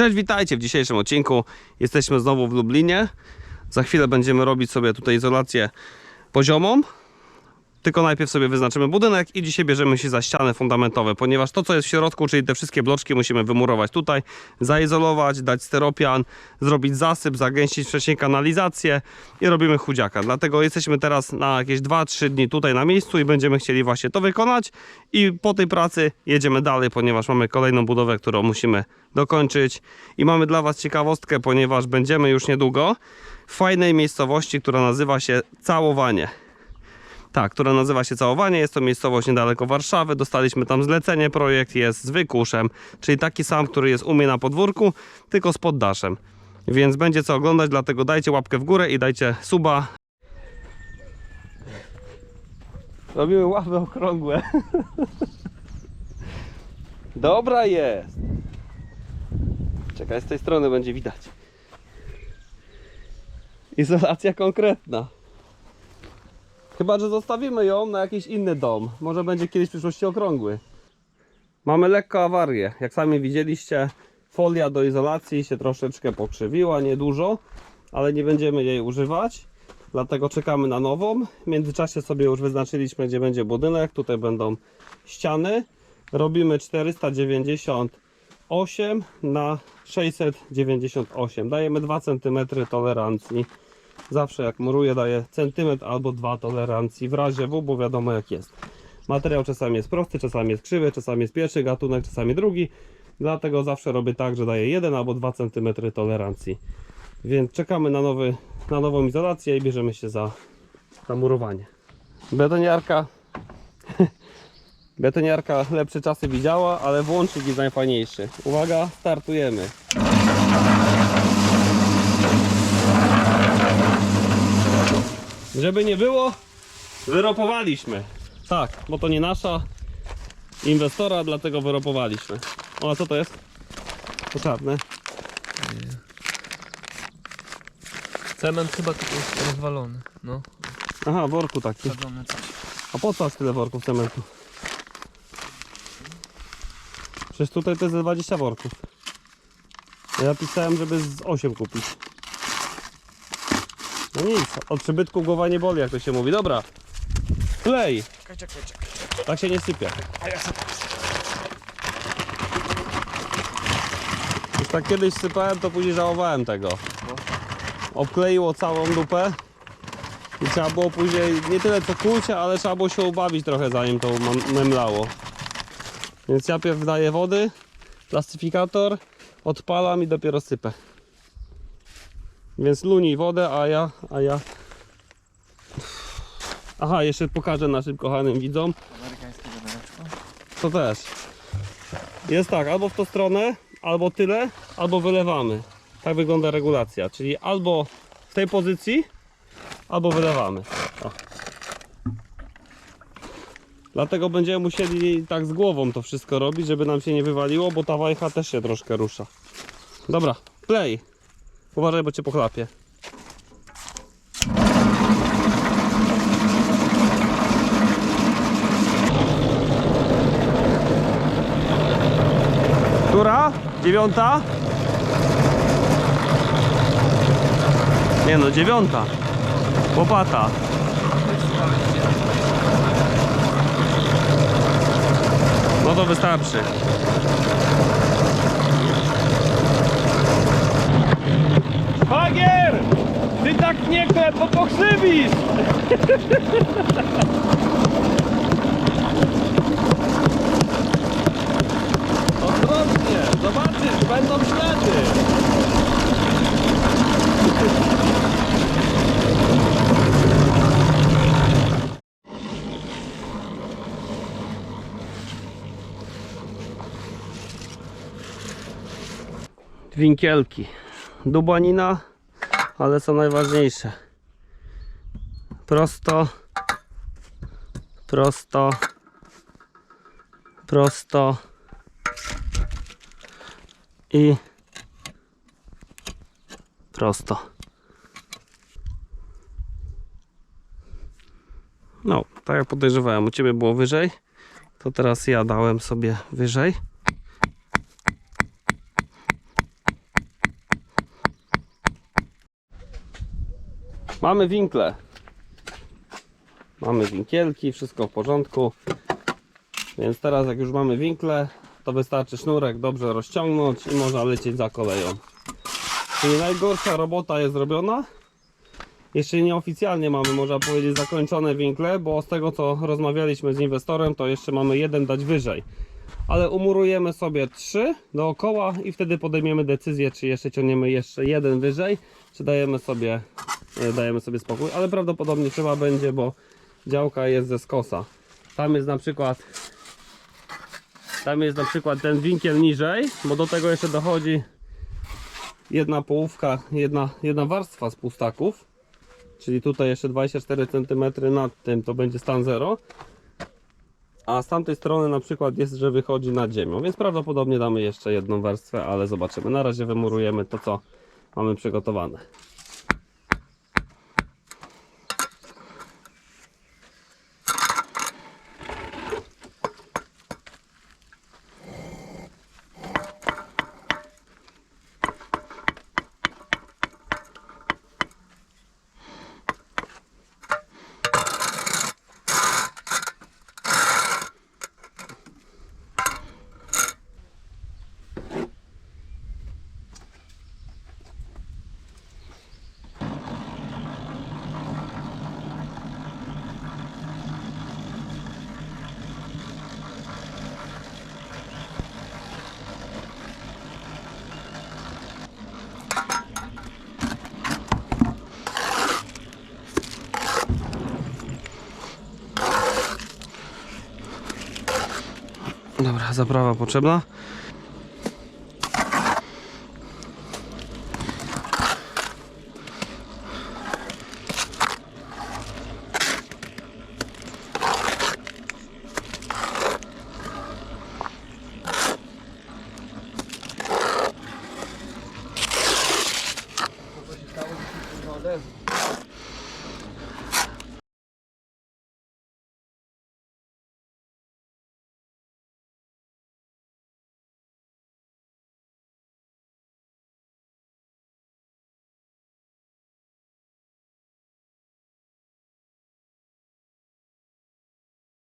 Cześć, witajcie w dzisiejszym odcinku. Jesteśmy znowu w Lublinie. Za chwilę będziemy robić sobie tutaj izolację poziomą. Tylko najpierw sobie wyznaczymy budynek i dzisiaj bierzemy się za ściany fundamentowe, ponieważ to co jest w środku, czyli te wszystkie bloczki musimy wymurować tutaj, zaizolować, dać steropian, zrobić zasyp, zagęścić wcześniej kanalizację i robimy chudziaka. Dlatego jesteśmy teraz na jakieś 2-3 dni tutaj na miejscu i będziemy chcieli właśnie to wykonać i po tej pracy jedziemy dalej, ponieważ mamy kolejną budowę, którą musimy dokończyć i mamy dla Was ciekawostkę, ponieważ będziemy już niedługo w fajnej miejscowości, która nazywa się Całowanie. Tak, która nazywa się Całowanie. Jest to miejscowość niedaleko Warszawy. Dostaliśmy tam zlecenie. Projekt jest z wykuszem, czyli taki sam, który jest u mnie na podwórku, tylko z poddaszem. Więc będzie co oglądać, dlatego dajcie łapkę w górę i dajcie suba. Robimy ławy okrągłe. Dobra jest. Czekaj, z tej strony będzie widać. Izolacja konkretna. Chyba, że zostawimy ją na jakiś inny dom. Może będzie kiedyś w przyszłości okrągły. Mamy lekko awarię. Jak sami widzieliście, folia do izolacji się troszeczkę pokrzywiła, niedużo, ale nie będziemy jej używać. Dlatego czekamy na nową. W międzyczasie sobie już wyznaczyliśmy, gdzie będzie budynek. Tutaj będą ściany. Robimy 498 na 698. Dajemy 2 cm tolerancji. Zawsze jak muruję daję centymetr albo dwa tolerancji w razie W, bo wiadomo jak jest. Materiał czasami jest prosty, czasami jest krzywy, czasami jest pierwszy gatunek, czasami drugi. Dlatego zawsze robię tak, że daję 1 albo 2 cm tolerancji. Więc czekamy na, nowy, na nową izolację i bierzemy się za, za murowanie. Betoniarka. Betoniarka lepsze czasy widziała, ale włącznik jest najfajniejszy. Uwaga, startujemy. Żeby nie było, wyropowaliśmy. Tak, bo to nie nasza inwestora, dlatego wyropowaliśmy. O, a co to jest? To czarne. Cement chyba tu jest rozwalony. No, Aha, w worku taki. coś. A po co aż tyle worków cementu? Przecież tutaj to jest ze 20 worków. Ja pisałem, żeby z 8 kupić. No nic, od przybytku głowa nie boli, jak to się mówi. Dobra, klej. Czekaj, czekaj, czekaj. Tak się nie sypie. A ja sobie Już tak kiedyś sypałem, to później żałowałem tego. Obkleiło całą dupę. I trzeba było później nie tyle co kłucie, ale trzeba było się ubawić trochę zanim to memlało. Więc ja pierw daję wody, plastyfikator, odpalam i dopiero sypę. Więc lunij wodę, a ja, a ja... Aha, jeszcze pokażę naszym kochanym widzom, Amerykańskie wiadereczko. to też. Jest tak, albo w tą stronę, albo tyle, albo wylewamy. Tak wygląda regulacja, czyli albo w tej pozycji, albo wylewamy. O. Dlatego będziemy musieli tak z głową to wszystko robić, żeby nam się nie wywaliło, bo ta wajcha też się troszkę rusza. Dobra, play. Uważaj, bo cię pochlapie. Która? Dziewiąta? Nie no, dziewiąta. Łopata. No to wystarczy. Ty tak nie klep, bo pokrzywisz! Ostrożnie, zobaczysz, będą ślady. Winkielki. Dubanina, ale co najważniejsze. Prosto, prosto, prosto i prosto. No, tak jak podejrzewałem, u Ciebie było wyżej, to teraz ja dałem sobie wyżej. Mamy winkle. Mamy winkielki, wszystko w porządku. Więc teraz jak już mamy winkle, to wystarczy sznurek dobrze rozciągnąć i można lecieć za koleją. Czyli najgorsza robota jest zrobiona. Jeszcze nieoficjalnie mamy, można powiedzieć, zakończone winkle, bo z tego co rozmawialiśmy z inwestorem, to jeszcze mamy jeden dać wyżej. Ale umurujemy sobie trzy dookoła i wtedy podejmiemy decyzję, czy jeszcze ciągniemy jeszcze jeden wyżej, czy dajemy sobie, dajemy sobie spokój. Ale prawdopodobnie trzeba będzie, bo działka jest ze skosa. Tam jest na przykład tam jest na przykład ten winkiel niżej, bo do tego jeszcze dochodzi jedna połówka, jedna, jedna warstwa z pustaków. Czyli tutaj jeszcze 24 cm nad tym to będzie stan 0. A z tamtej strony na przykład jest, że wychodzi nad ziemią, więc prawdopodobnie damy jeszcze jedną warstwę, ale zobaczymy. Na razie wymurujemy to, co mamy przygotowane. Dobra, zaprawa potrzebna.